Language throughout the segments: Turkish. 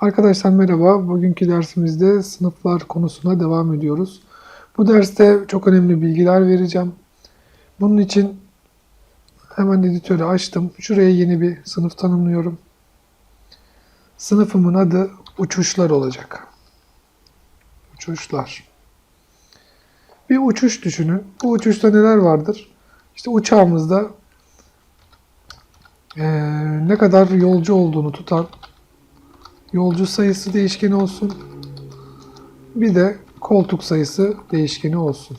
Arkadaşlar merhaba. Bugünkü dersimizde sınıflar konusuna devam ediyoruz. Bu derste çok önemli bilgiler vereceğim. Bunun için hemen editörü açtım. Şuraya yeni bir sınıf tanımlıyorum. Sınıfımın adı uçuşlar olacak. Uçuşlar. Bir uçuş düşünün. Bu uçuşta neler vardır? İşte uçağımızda eee, ne kadar yolcu olduğunu tutan yolcu sayısı değişkeni olsun. Bir de koltuk sayısı değişkeni olsun.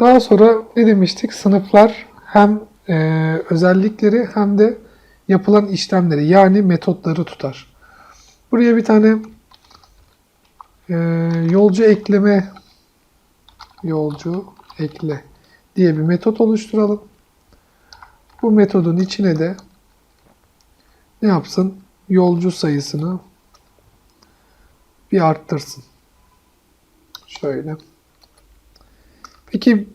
Daha sonra ne demiştik? Sınıflar hem e, özellikleri hem de yapılan işlemleri yani metotları tutar. Buraya bir tane e, yolcu ekleme yolcu ekle diye bir metot oluşturalım. Bu metodun içine de ne yapsın? Yolcu sayısını bir arttırsın. Şöyle. Peki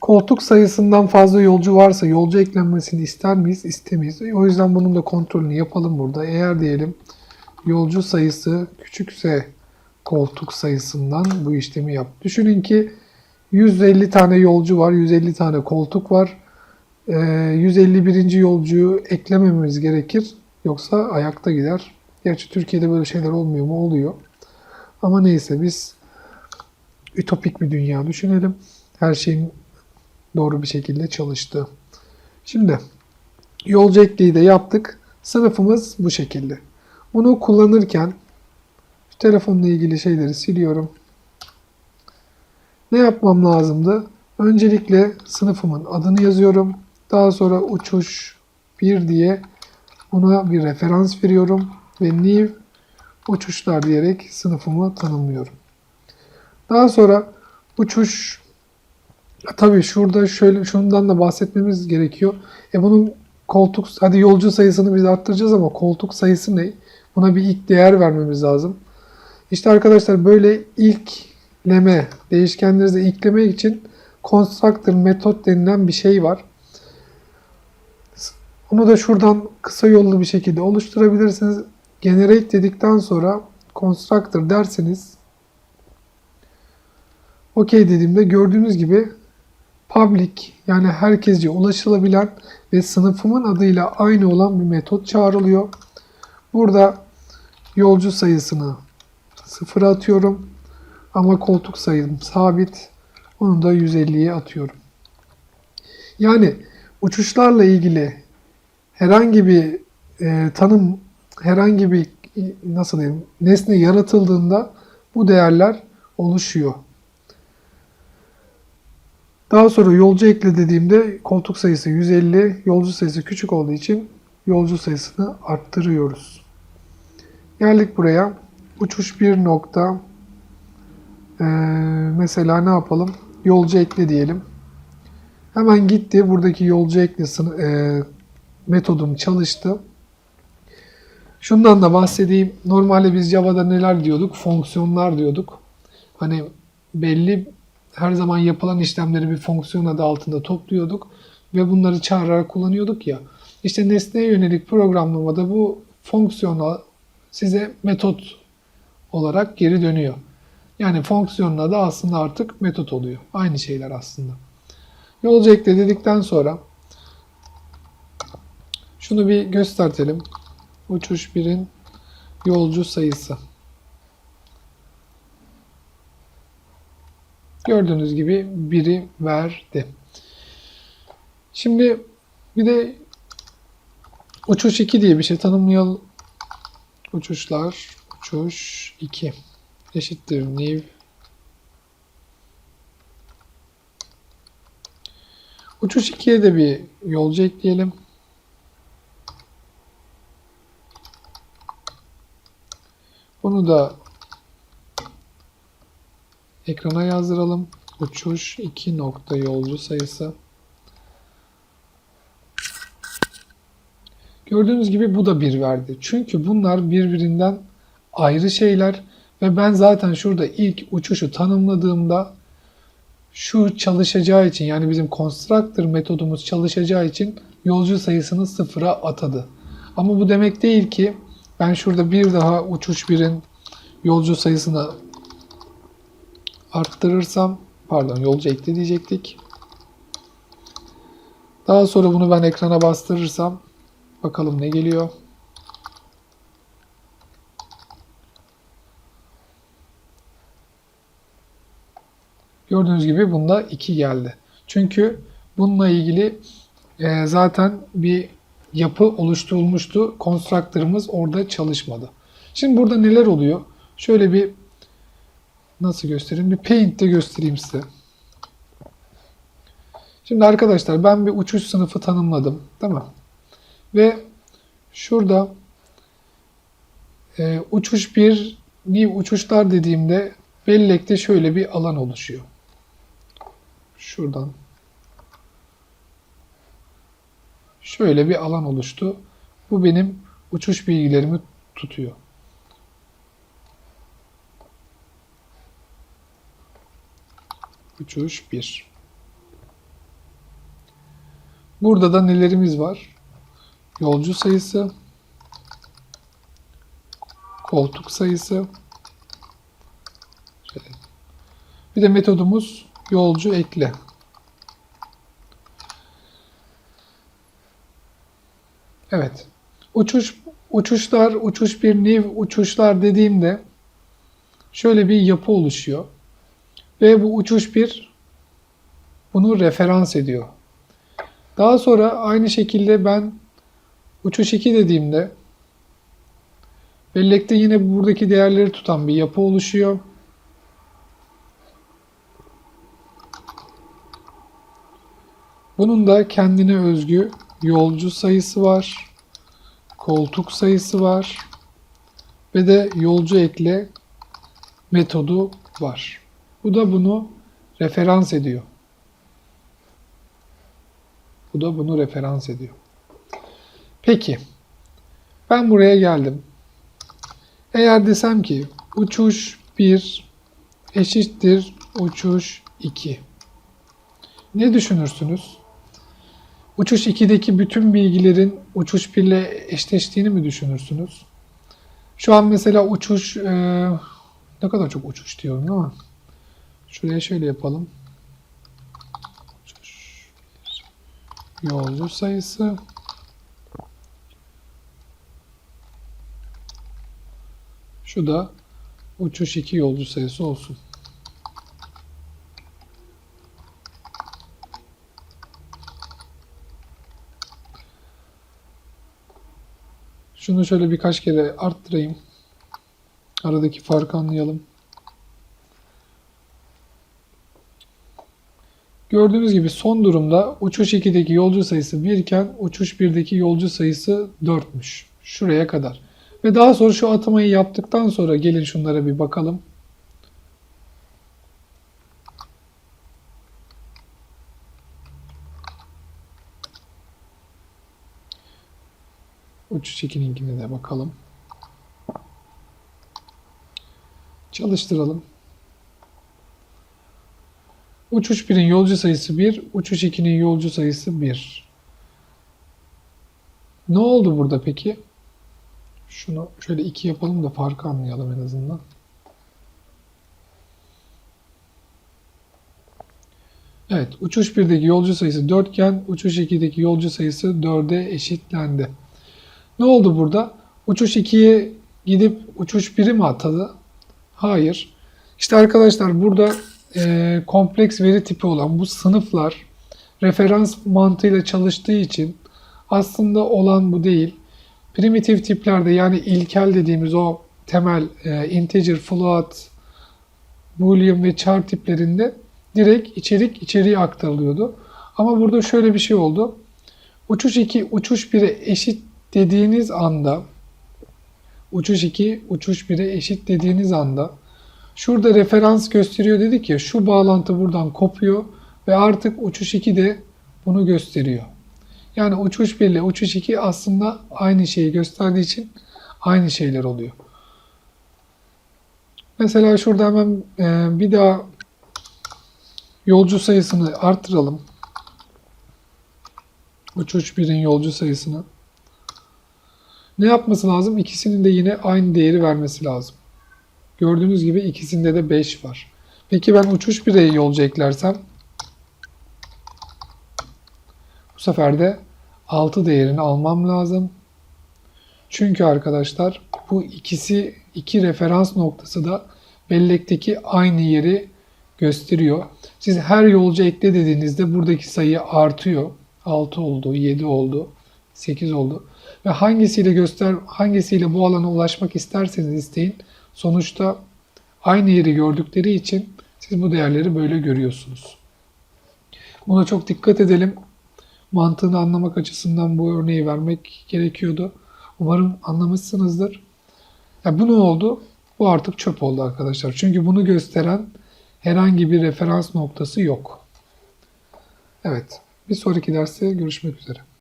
koltuk sayısından fazla yolcu varsa yolcu eklenmesini ister miyiz? İstemeyiz. O yüzden bunun da kontrolünü yapalım burada. Eğer diyelim yolcu sayısı küçükse koltuk sayısından bu işlemi yap. Düşünün ki 150 tane yolcu var, 150 tane koltuk var. Ee, 151. yolcuyu eklemememiz gerekir. Yoksa ayakta gider. Gerçi Türkiye'de böyle şeyler olmuyor mu? Oluyor. Ama neyse biz ütopik bir dünya düşünelim. Her şeyin doğru bir şekilde çalıştığı. Şimdi yolcu ekliği de yaptık. Sınıfımız bu şekilde. Bunu kullanırken telefonla ilgili şeyleri siliyorum. Ne yapmam lazımdı? Öncelikle sınıfımın adını yazıyorum. Daha sonra uçuş 1 diye buna bir referans veriyorum ve new uçuşlar diyerek sınıfımı tanımlıyorum. Daha sonra uçuş tabii şurada şöyle şundan da bahsetmemiz gerekiyor. E bunun koltuk hadi yolcu sayısını biz arttıracağız ama koltuk sayısı ne? Buna bir ilk değer vermemiz lazım. İşte arkadaşlar böyle ilkleme değişkenleri ilklemek için constructor metot denilen bir şey var. Onu da şuradan kısa yollu bir şekilde oluşturabilirsiniz. Generate dedikten sonra constructor derseniz OK dediğimde gördüğünüz gibi public yani herkesce ulaşılabilen ve sınıfımın adıyla aynı olan bir metot çağrılıyor. Burada yolcu sayısını sıfıra atıyorum. Ama koltuk sayım sabit. Onu da 150'ye atıyorum. Yani uçuşlarla ilgili herhangi bir e, tanım, herhangi bir nasıl diyeyim nesne yaratıldığında bu değerler oluşuyor. Daha sonra yolcu ekle dediğimde koltuk sayısı 150, yolcu sayısı küçük olduğu için yolcu sayısını arttırıyoruz. Geldik buraya. Uçuş bir nokta. Ee, mesela ne yapalım? Yolcu ekle diyelim. Hemen gitti. Buradaki yolcu ekle e, metodum çalıştı. Şundan da bahsedeyim. Normalde biz Java'da neler diyorduk? Fonksiyonlar diyorduk. Hani belli her zaman yapılan işlemleri bir fonksiyon adı altında topluyorduk ve bunları çağırarak kullanıyorduk ya. İşte nesneye yönelik programlamada bu fonksiyona size metot olarak geri dönüyor. Yani fonksiyonun adı aslında artık metot oluyor. Aynı şeyler aslında. Yolcu ekle dedikten sonra şunu bir göstertelim. Uçuş 1'in yolcu sayısı. Gördüğünüz gibi biri verdi. Şimdi bir de uçuş 2 diye bir şey tanımlayalım. Uçuşlar uçuş 2 eşittir new Uçuş 2'ye de bir yolcu ekleyelim. Bunu da ekrana yazdıralım. Uçuş 2 nokta yolcu sayısı. Gördüğünüz gibi bu da 1 verdi. Çünkü bunlar birbirinden ayrı şeyler ve ben zaten şurada ilk uçuşu tanımladığımda şu çalışacağı için yani bizim constructor metodumuz çalışacağı için yolcu sayısını sıfıra atadı. Ama bu demek değil ki ben şurada bir daha uçuş birin yolcu sayısını arttırırsam pardon yolcu ekle diyecektik. Daha sonra bunu ben ekrana bastırırsam bakalım ne geliyor. Gördüğünüz gibi bunda 2 geldi. Çünkü bununla ilgili e, zaten bir yapı oluşturulmuştu. Constructor'ımız orada çalışmadı. Şimdi burada neler oluyor? Şöyle bir nasıl göstereyim? Bir Paint'te göstereyim size. Şimdi arkadaşlar ben bir uçuş sınıfı tanımladım. Değil mi? Ve şurada e, uçuş bir new uçuşlar dediğimde bellekte şöyle bir alan oluşuyor. Şuradan şöyle bir alan oluştu. Bu benim uçuş bilgilerimi tutuyor. Uçuş 1. Burada da nelerimiz var? Yolcu sayısı, koltuk sayısı, bir de metodumuz yolcu ekle. Evet. Uçuş uçuşlar, uçuş bir new uçuşlar dediğimde şöyle bir yapı oluşuyor. Ve bu uçuş bir bunu referans ediyor. Daha sonra aynı şekilde ben uçuş 2 dediğimde bellekte yine buradaki değerleri tutan bir yapı oluşuyor. Bunun da kendine özgü yolcu sayısı var, koltuk sayısı var ve de yolcu ekle metodu var. Bu da bunu referans ediyor. Bu da bunu referans ediyor. Peki. Ben buraya geldim. Eğer desem ki uçuş 1 eşittir uçuş 2. Ne düşünürsünüz? Uçuş 2'deki bütün bilgilerin uçuş 1 ile eşleştiğini mi düşünürsünüz? Şu an mesela uçuş e, ne kadar çok uçuş diyorum ama şuraya şöyle yapalım. Yolcu sayısı Şu da uçuş 2 yolcu sayısı olsun. Şunu şöyle birkaç kere arttırayım. Aradaki farkı anlayalım. Gördüğünüz gibi son durumda uçuş 2'deki yolcu sayısı 1 iken uçuş 1'deki yolcu sayısı 4'müş. Şuraya kadar. Ve daha sonra şu atamayı yaptıktan sonra gelin şunlara bir bakalım. Uçuş 2'ninkine de bakalım. Çalıştıralım. Uçuş 1'in yolcu sayısı 1, uçuş 2'nin yolcu sayısı 1. Ne oldu burada peki? Şunu şöyle 2 yapalım da farkı anlayalım en azından. Evet, uçuş 1'deki yolcu sayısı 4 iken uçuş 2'deki yolcu sayısı 4'e eşitlendi. Ne oldu burada? Uçuş 2'ye gidip uçuş 1'i mi atadı? Hayır. İşte arkadaşlar burada e, kompleks veri tipi olan bu sınıflar referans mantığıyla çalıştığı için aslında olan bu değil. Primitif tiplerde yani ilkel dediğimiz o temel e, integer, float, boolean ve char tiplerinde direkt içerik içeriği aktarılıyordu. Ama burada şöyle bir şey oldu. Uçuş 2, uçuş 1'e eşit dediğiniz anda uçuş 2, uçuş 1'e eşit dediğiniz anda şurada referans gösteriyor dedik ya şu bağlantı buradan kopuyor ve artık uçuş 2 de bunu gösteriyor. Yani uçuş 1 ile uçuş 2 aslında aynı şeyi gösterdiği için aynı şeyler oluyor. Mesela şurada hemen e, bir daha yolcu sayısını artıralım. Uçuş 1'in yolcu sayısını. Ne yapması lazım? İkisinin de yine aynı değeri vermesi lazım. Gördüğünüz gibi ikisinde de 5 var. Peki ben uçuş 1'e yolcu eklersem bu sefer de 6 değerini almam lazım. Çünkü arkadaşlar bu ikisi iki referans noktası da bellekteki aynı yeri gösteriyor. Siz her yolcu ekle dediğinizde buradaki sayı artıyor. 6 oldu, 7 oldu, 8 oldu. Ve hangisiyle göster hangisiyle bu alana ulaşmak isterseniz isteyin. Sonuçta aynı yeri gördükleri için siz bu değerleri böyle görüyorsunuz. Buna çok dikkat edelim. Mantığını anlamak açısından bu örneği vermek gerekiyordu. Umarım anlamışsınızdır. Ya bu ne oldu? Bu artık çöp oldu arkadaşlar. Çünkü bunu gösteren herhangi bir referans noktası yok. Evet. Bir sonraki derste görüşmek üzere.